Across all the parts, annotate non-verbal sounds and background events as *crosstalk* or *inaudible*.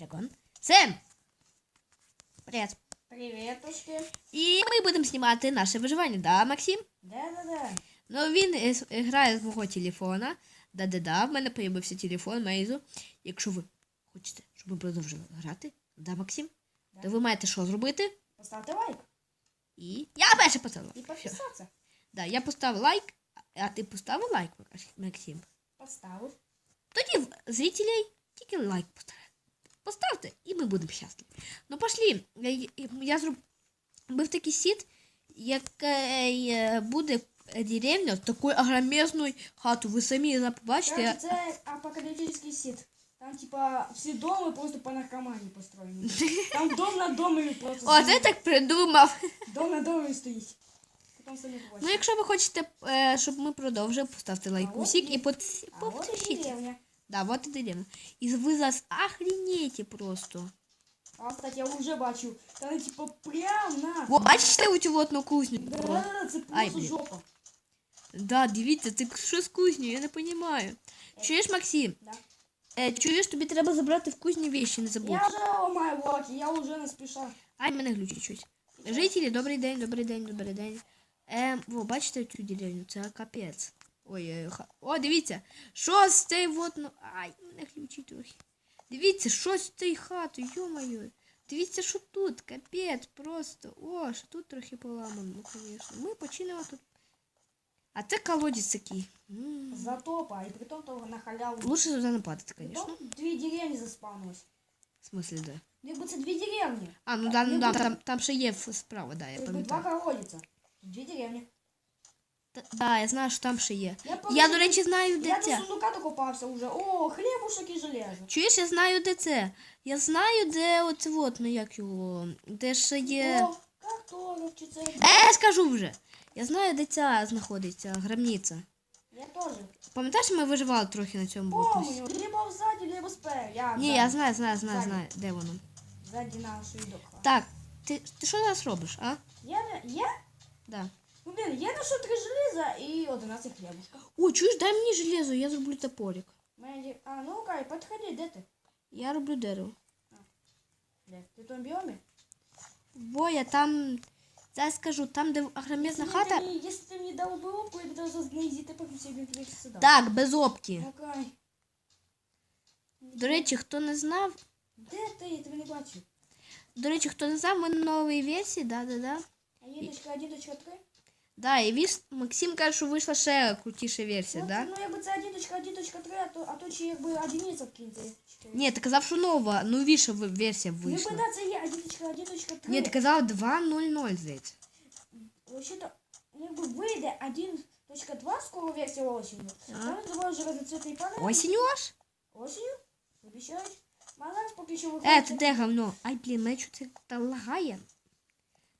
Дракон. Сем! Привіт. Привіточки. І ми будемо знімати наше виживання, да, Максим? Да-да-да. Ну він е, грає з мого телефона. Да-да-да, в мене появився телефон Мейзу. Якщо ви хочете, щоб ми продовжили грати, да, Максим? Да. То ви маєте що зробити? Поставте лайк І я перше поставила. і підписатися. Да, я поставив лайк, а ти поставив лайк, Максим? Поставив. Тоді зрителей тільки лайк поставте. Поставте, і ми будемо щасливі. Ну, пошли. Я, зробив такий сіт, який е, буде деревня такою огромезною хатою. Ви самі побачите. Це апокаліптичний сіт. Там, типа, всі доми просто по наркомані построєні. *laughs* Там дом на домі просто. О, це так придумав. Дом на домі стоїть. Ну, якщо ви хочете, е, щоб ми продовжили, поставте лайкусик от і і- под- А от і подпишіть. деревня. Да, вот і деревня. І ви зараз охренеєте просто. А, кстати, я вже бачу. Там, типа, прям на. О, бачите оцю от на кузню? Да-да-да, це Ай, просто блін. жопа. Да, дивіться, це що з кузню, я не розумію. Чуєш, Максим? Да. Е, чуєш, тобі треба забрати в кузні вещи, не забудь. Я вже ламаю блоки, я вже не спіша. Ай, мене глючить щось. Жителі, добрий день, добрий день, добрий день. Е, о, бачите цю деревню? Це капець. Ой, е, ха- о, дивіться, що з цей вот, ну, ай, мене глючить трохи. Дивіться, що з цієї хати, йо-моє. Дивіться, що тут, капець, просто. О, що тут трохи поламано, ну, звісно. Ми починемо тут. А це колодязь такий. М. Затопа, і при тому того на халяву. Лучше сюди не падати, При звісно. тому дві деревні заспавнилось. В смысле, да. Ну, Якби це дві деревні. А, ну да, ну да, Якби- там, там ще є ф- справа, да, я Якби два пам'ятаю. колодязя. Дві деревні. Та- Да, я знаю, що там ще є. Я, Я, до речі, знаю, де я до це. сундука докопався вже. О, хлібушок і железо. Чуєш, я знаю, де це. Я знаю, де оце от, ну як його, де ще є. О, картонок чи це. Е, я скажу вже. Я знаю, де ця знаходиться, гробниця. Я теж. Пам'ятаєш, ми виживали трохи на цьому блокносі? Помню, либо ззаді, либо спереду. Я Ні, я знаю, знаю, знаю, Ззаді. знаю, де воно. Ззаді нашої докха. Так, ти, ти що зараз робиш, а? Я, я? Да. Ну, блін, я знайшов три железа і 11 хлібушка. О, чуєш, дай мені железо, я зроблю топорик. Мені... А, ну Кай, підходи, де ти? Я роблю дерево. Де? Ти в тому біомі? Боя, там. Зараз скажу, там, де огромезна Если хата. ты мне- Если ты мне дал бы опку, я бы даже знизити по всім сюди. Так, без опки. Ну, Кай. До речі, хто не знав, Де ти? Я тебе не бачу. до речі, хто не знав, ми на новій версії, да, да, да. А є точка 1, точка 3? Да, і віс, Максим каже, що вийшла ще крутіша версія, Ну, да? ну якби це 1, точка 1, точка 3, а то, а то чи якби одиниця в кінці. Ні, ти казав, що нова, новіша в- версія Ну, якби вийшла. да, це є 1, точка 1, точка 3. Ні, ти казав 2.0.0, здається. Вообще-то, ну, якби вийде 1, точка 2 скоро версія осінню. Ага. Там називають вже разоцвітний панель. Осінню аж? Осінню? Обіцяють. А зараз поки що Е, виходить. ти де говно? Ай, блін, мене чути та лагає.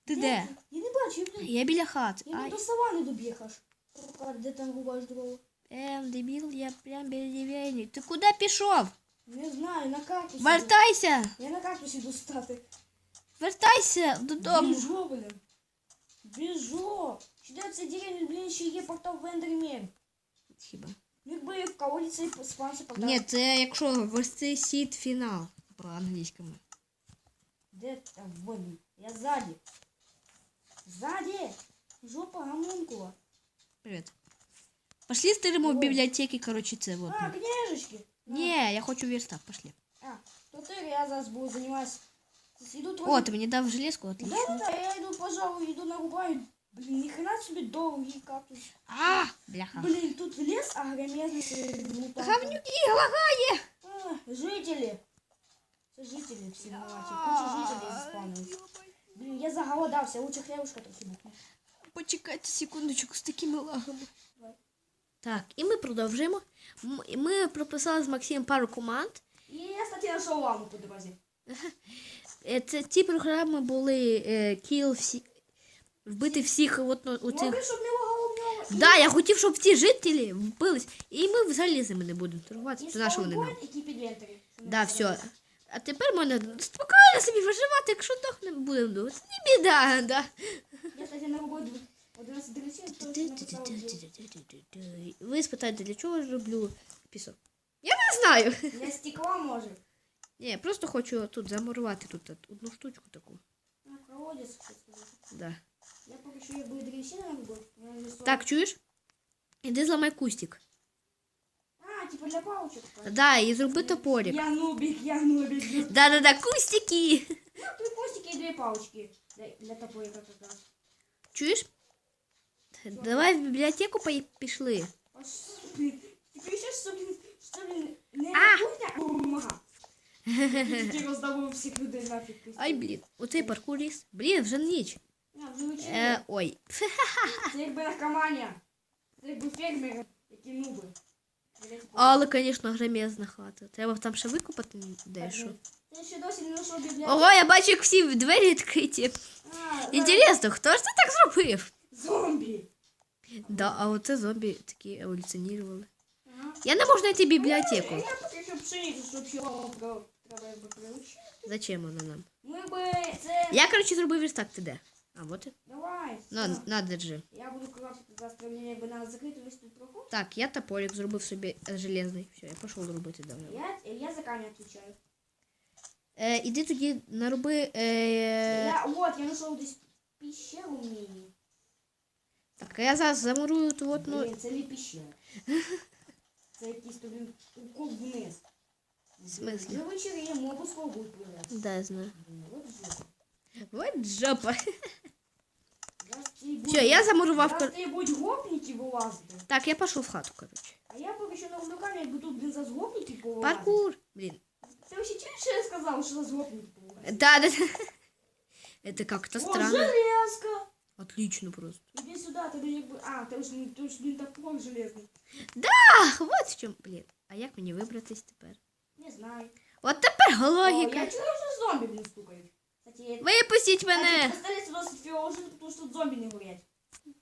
Ти де? Я не бачу, блін. Я біля хати. Я Ай, до савани добігаєш. Де там рубаєш дрова? ем, дебіл, я прям біля деревні. Ти куди пішов? Не знаю, на кактусі. йду. Вертайся! Я на кактусі йду стати. Вертайся додому. Біжу, блін. Біжу. Сюди це деревня, блін, ще є портал в Ендермен. Хіба? Ну, якби в колодці спався портал. Ні, це якщо вести сіт фінал по англійському. Де там, вон, я ззаді. Ззаді. Жопа гамункула. Привіт. Пошли стиримо в Ой. бібліотеки, коротше, це вот. А, книжечки. Ні, я хочу верстак, пошли. А, то ти, я зараз буду займатися. Іду трохи. О, ти мені дав железку, Да, отлично. да, да, я йду, пожалуй, йду нарубаю. Блін, ніхрена собі довгий кактус. А, бляха. Блін, тут лес агромезний. мутант. Говнюки, лагає. А, жителі. Це жителі всі винуваті. Куча жителів заспавнились. Блін, я заголодався, лучше хлебушка трохи бухну. Почекайте секундочку з такими лагами. Так, і ми продовжуємо. М- Ми прописали з Максимом пару команд. І я, кстати, знайшов ламу по дорозі. Е, Це ті програми були е, kill всі, вбити всіх от, у цих. Добре, щоб не лагало в ньому. І- Да, я хотів, щоб ці жителі вбились. І ми взагалі з ними не будемо торгуватися, І що вони нам. спаунпоінт, і. Да, все. А тепер можна спокійно собі виживати, якщо дохнемо, будемо думати. Не біда, да. Я, кстати, нарубаю 11 дресів, то написав. Ви спитаєте, для чого я роблю пісок? Я не знаю. Для стекла може. Ні, просто хочу тут замурувати тут одну штучку таку. Колодец, що. Да. Я поки що я вже сорок- Так, чуєш? Іди зламай кустик. Типу для палочок. так? Да, і зроби топорик. Я нубик, я нубик. Да-да-да, кустики. Ну, три кустики і дві палочки. Для, для топорика якраз. Чуєш? Давай в бібліотеку пої- пішли. А що, блін? Ти кричиш, що, блін, що, блін, не А! а бумага. Ти роздавив всіх людей нафіг. Ай, блін, оцей паркур ліс. Блін, вже ніч. А, вже. Е, ой. *laughs* Це якби наркоманія. Це якби фермери, які нуби. Блядь, Але, звісно, гремезна хата. Треба там ще викопати дещо. Ти ще досі не знайшов бібліотеку? Ого, я бачу, як всі двері відкриті. А, Інтересно, хто ж це так зробив? Зомбі. Да, а оце зомбі такі еволюціонували. Ага. Я не можу знайти бібліотеку. Я поки що пшеницю, щоб ще про- треба якби приручити. Зачем вона нам? Ну якби це... Я, коротше, зробив верстак, ти де? А, от і. Давай. На, все. на, держи. Я буду крафтити завтра, мені якби надо закрити весь тут проход. Так, я топорик зробив собі е, железний. Все, я пішов робити давно. Я, я за камінь відповідаю. Е, іди тоді нароби. Е, Я, от, я знайшов десь піщеру мені. так, а я зараз замурую ту от, ну. Блін, це не піщера. *laughs* Це якийсь тобі укол вниз. В смислі? Вже вечеріємо, обов'язково будуть пливати. Да, я знаю. Блін, От жопа. От жопа. *laughs* Зараз ці Все, я замурував. Зараз кор- ти будь гопніки вилазити. Так, я пішов в хату, коротше. А я поки що на камінь, якби тут, блін, за згопники повилазити. Паркур. Блін. Ти вообще чуєш, що я сказав, що за згопники повилазити? Да, да, да. *laughs* Это как-то О, странно. железка! Отлично просто. Іди сюди, тобі якби... А, ти ж, ти ж, блін, топор железний. Ах, вот в чому. Блін. А як мені вибратись тепер? Не знаю. От тепер О, логіка. я чую, що зомбі, блін, стукають. Кстати, я... Випустіть мене! Поставляється досить фіоло, тому що тут зомбі не горять.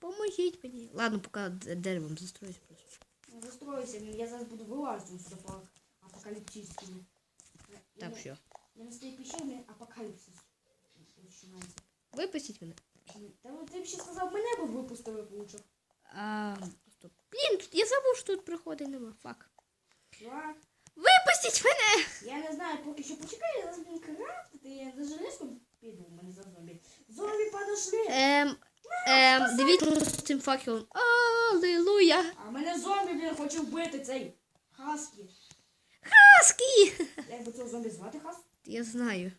Поможіть мені. Ладно, поки д- деревом застроюсь просто. Не застройся, блін, я зараз буду вилазити сюди по апокаліптичному. Так, все. Я на своїй пещері, блін, апокаліпсис. Починається. Випустіть мене. Та от ти б ще сказав, мене б випустили б лучше. А, стоп. Блін, тут я забув, що тут проходи нема. Фак. Чувак, Випустіть мене! я не знаю, поки що почекай, я зараз ем, з цим факелом. Аллилуйя! А мене зомбі, блін, хоче вбити цей хаскі. Хаски! Як би цього зомбі звати хас? Я знаю.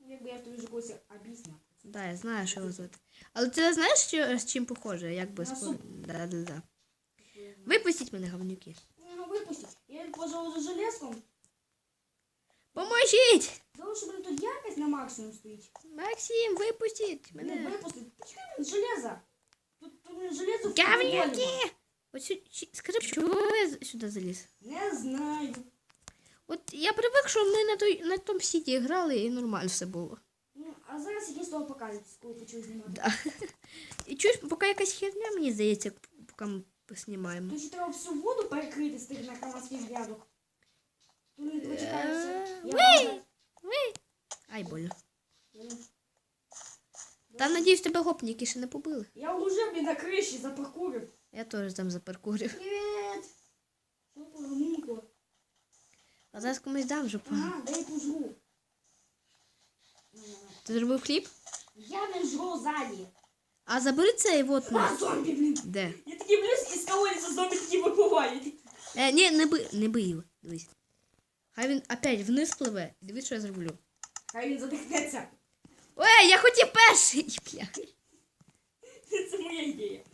Якби я тобі вже колись об'ясняв. Да, я знаю, що його звати. Але ти знаєш, що, з чим похоже? Як би На спор... Да, да, да. Випустіть мене, говнюки. Ну, випустіть. Я пожалуй за железком. Поможіть! Тому що, блін, тут якість на максимум стоїть. Максим, випустіть Мене мене. випустить. Почекай, блін, железо. Железо в футболі. Говнюки! От сю... чи- скажи, чого я з- сюди заліз? Не знаю. От я привик, що ми на, той, на тому сіті грали і нормально все було. Ну, а зараз якийсь того апокаліпсис, коли почали знімати. Да. *laughs* І чуєш, поки якась херня, мені здається, поки ми поснімаємо. Тут ще треба всю воду перекрити з тих наркоманських грядок. Тут не почекаєшся. Е, Я! Ви! Ай, больно. Та надіюсь, тебе гопніки ще не побили. Я вже, блін, на криші запаркурив. Я теж там запаркурив. Привіт! Що? А зараз комусь дам жопу. Ага, дай пожру. Ти зробив хліб? Я не жру ззаді. А забери цей вот А, на. зомбі, блін. Де? Я такі блюз із колодязя зомбі такі випливають. Е, ні, не би, не бий його. Дивись. Хай він опять вниз пливе. Дивись, що я зроблю. Хай він задихнеться. Ой, я хотів перший. Це моя ідея.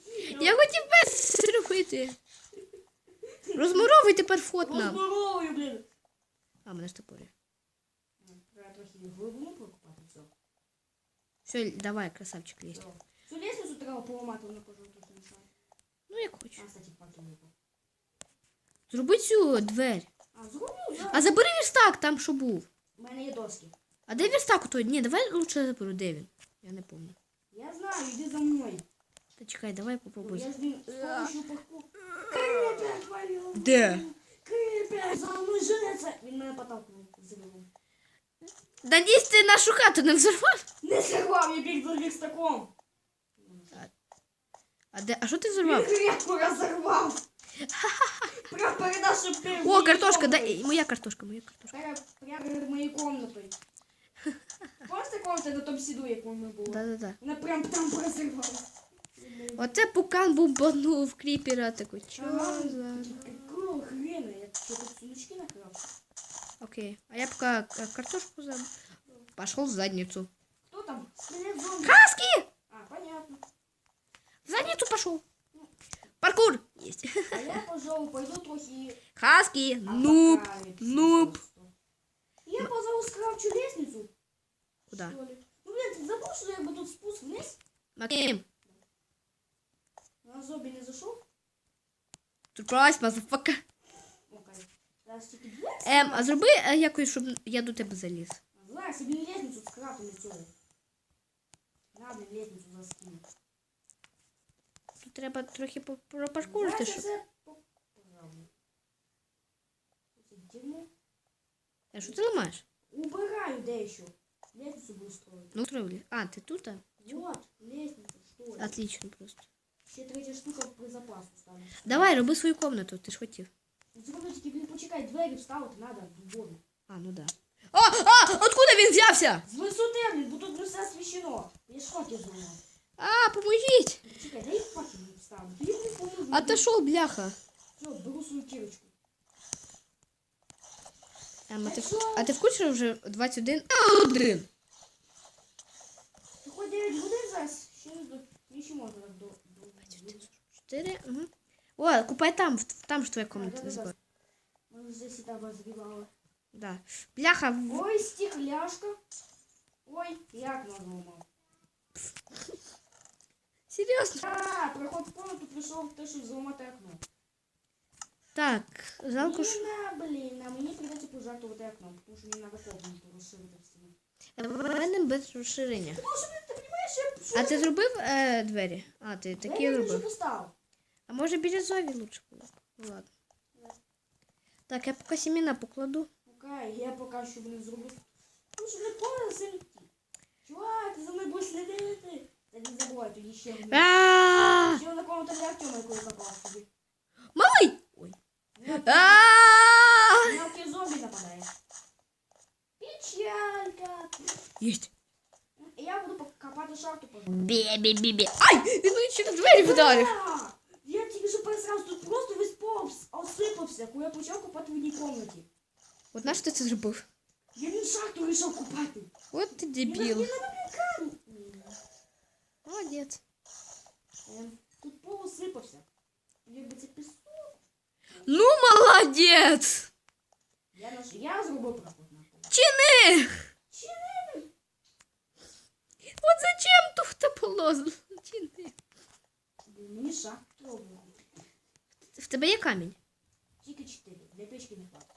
Я хотів перший зробити. Розмуровуй тепер фот нам. Розмуровую, блін. А, мене ж топорі. Треба трохи глибину прокопати, все. Все, давай, красавчик лізь. Цю лестницю треба поламати, вона пожовту мішає. Ну, як хочеш. А, кстати, факел випав. Зроби цю двері. А, зроблю, зараз. А забери верстак там, що був. У мене є доски. А де верстак у той? Ні, давай лучше заберу, де він? Я не пам'ятаю. Я знаю, йди за мною. Та чекай, давай попробуй. Я ж блін, з помощью парку. Крипер, твою. Де? Крипер, за мною жениться. Він мене потолкнув взривом. Да дійсь ти нашу хату не взорвав. Не сорвав, я біг за вікстаком. А де? А що ти взорвав? крепко розорвав. Прям перед нашим О, картошка, дай. Моя картошка, моя картошка. Прям, прям перед моєю комнатою. Просто комната на тому сіду, яку ми були. Да-да-да. Вона прям там розривалась. Оце пукан бомбанув кріпера такий. Ага. за... Какого хрена? Я тут сундучки накрал? Окей. А я пока к- картошку забыл. Пошел в задницу. Кто там? Стреляет в зомби. Хаски! А, понятно. В задницу пошел. Паркур! Есть. А я, пожалуй, пойду трохи... Хаски! Нуб! апокалипсис нуб. просто. Я, пожалуй, скрафчу лестницу. Куда? Что ли? Ну, блин, ты забыл, что я бы тут спуск вниз? Максим! На зомби не зашел? Surprise, motherfucker! Окей. Зараз тільки дверь. Ем, а зроби е, якось, щоб я до тебе заліз. Зараз собі лестницу скрафту на цього. Надо лестницу заскинути. Тут треба трохи по- пропашкурити, Зараз я щоб... це поправлю. Це дерьмо. А що ти ламаєш? Убираю дещо. Лестницу буду строить. Ну, строили. А, ти тут? а? Вот, лестница, что это? Отлично просто. Ще третя штука при запасу стане. Давай, роби свою комнату, ти ж хотів. Ну, Зроби тільки, блін, почекай, двері вставити треба в воду. А, ну да. О, а, откуда він взявся? З висоти, блін, бо тут все освіщено. Я ж факел зламав. А, поможіть! Почекай, дай факел мені вставити. Тобі не поможу. Отошел, бляха. Ем, а, ти, що? а ти включив вже 21? А, один. Ти хоч 9 годин зараз, ще не до... Мені ще можна так до... до... 4, угу. О, купай там, в- там ж твоя комната, не да-да-да. забудь. Ми вже сіта обозрівали. Да. Бляха, в- Ой, стекляшка. Ой, як зламав. серйозно? А, проход в комнату прийшов те, що зламати окно. Так, жалко ж. Блін, а мені придеться пожартувати окном, тому що мені треба комнату розширити в стіну. В мене без розширення. Тому що, ти розумієш, я... що А я ти зробив е, двері? А, ти такі я вже зробив. поставив. А може бірюзові лучше було? Ладно. Так, я поки сімена покладу. Окей, я поки що не зроблю. Тому що не повинен сильно. Чувак, ти за мною будеш слідити. Та не забувай, тоді ще! Ще одна комната для Артема, яку я копав собі. Малий! Ой. Мелкий- А! Мелкий зомбі нападає. Печалька. Єсть. І Я буду копати шахту по Бі-бі-бі-бі. Ай! Він мені через двері вдарив. А, Я тільки що пересрався, тут просто весь пол осипався, коли я почав копати в одній комнаті. От на що ти це зробив? Я не шахту вирішив копати. От ти Я дебіл. не камінь. Молодець. Ем, Тут пол осипався. Якби це пісок. Ну, молодець! Я, наш... я зробив проход на пол. Чини! Чи не? От зачем тут було? Чини. Блін, Мені шахту треба. В тебе є камінь? Тільки чотири. Для печки не хватить.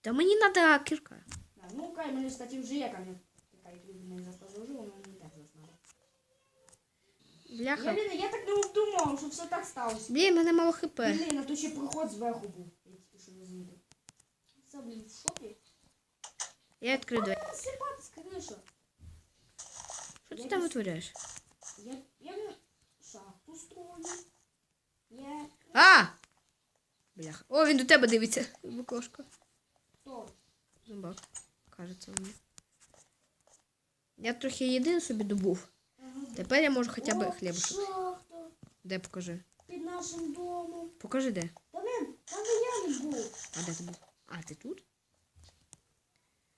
Та мені треба кірка. А, ну, кай, мене, кстати, вже є камінь. Така, як тобі не заслужила, Бляха. блін, я так не думав, що все так сталося. Блін, мене мало хп. Блін, а то ще проход зверху був. Я що не зайду. Це, блін, в шокі. Я відкрию двері. Сипати з криша. Що ти там витворяєш? Я, я шахту строю. Я... А! Бляха. О, він до тебе дивиться. В окошко. Хто? Зомбак. Кажеться мені. Я трохи єдин собі добув. Тепер я можу хоча б О, Де покажи? під нашим домом. Покажи де. Та блін, там я не був. А де ти був? А, ти тут?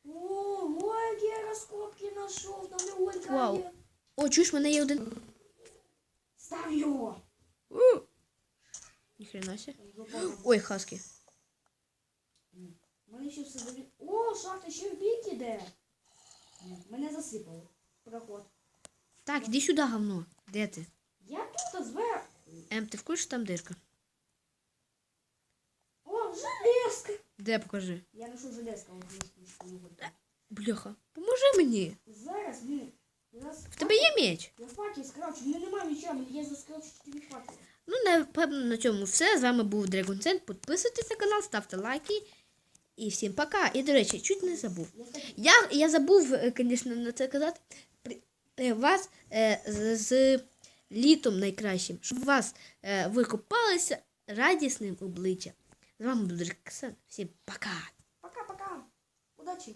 О, я розкопки знайшов, там не Ольга Вау. є. О, чуєш, в мене є один. Став його. У! Ніхрена ся. Ой, хаски. Мене ще все заві... О, шахта ще в бік іде. Мене засипало. Проход. Так, іди сюди, говно. Де ти? Я тут зверху. Ем, ти включиш там дирка? О, железка. Де покажи? Я знайшов железка, штучку Бляха, поможи мені. Зараз, блін. В тебе є меч? Я факел скрафчу, мене немає меча, я заскрафчу тобі факел. Ну, напевно, на цьому все. З вами був Dragon Cent. Підписуйтесь на канал, ставте лайки. І всім пока. І, до речі, чуть не забув. Я. Я, я забув, звісно, на це казати. Е, Вас е, з, з літом найкращим, щоб вас е, ви купалися, радісним обличчям. З вами був Ксан. Всім пока! Пока-пока. Удачи.